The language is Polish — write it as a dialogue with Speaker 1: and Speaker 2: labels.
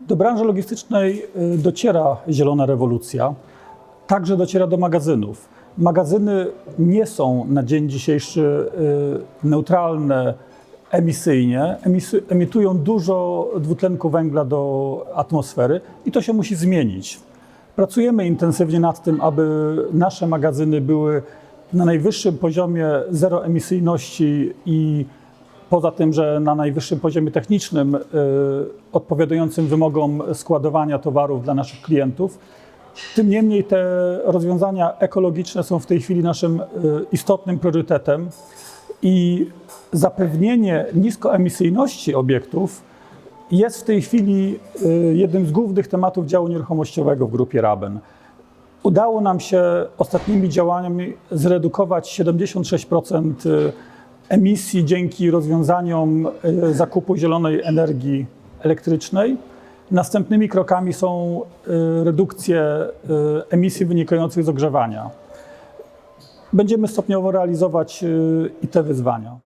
Speaker 1: Do branży logistycznej y, dociera zielona rewolucja, także dociera do magazynów. Magazyny nie są na dzień dzisiejszy y, neutralne emisyjnie, emisy, emitują dużo dwutlenku węgla do atmosfery i to się musi zmienić. Pracujemy intensywnie nad tym, aby nasze magazyny były na najwyższym poziomie zeroemisyjności i poza tym, że na najwyższym poziomie technicznym, y, odpowiadającym wymogom składowania towarów dla naszych klientów. Tym niemniej te rozwiązania ekologiczne są w tej chwili naszym y, istotnym priorytetem i zapewnienie niskoemisyjności obiektów jest w tej chwili y, jednym z głównych tematów działu nieruchomościowego w grupie Raben. Udało nam się ostatnimi działaniami zredukować 76% emisji dzięki rozwiązaniom y, zakupu zielonej energii elektrycznej. Następnymi krokami są y, redukcje y, emisji wynikających z ogrzewania. Będziemy stopniowo realizować i te wyzwania.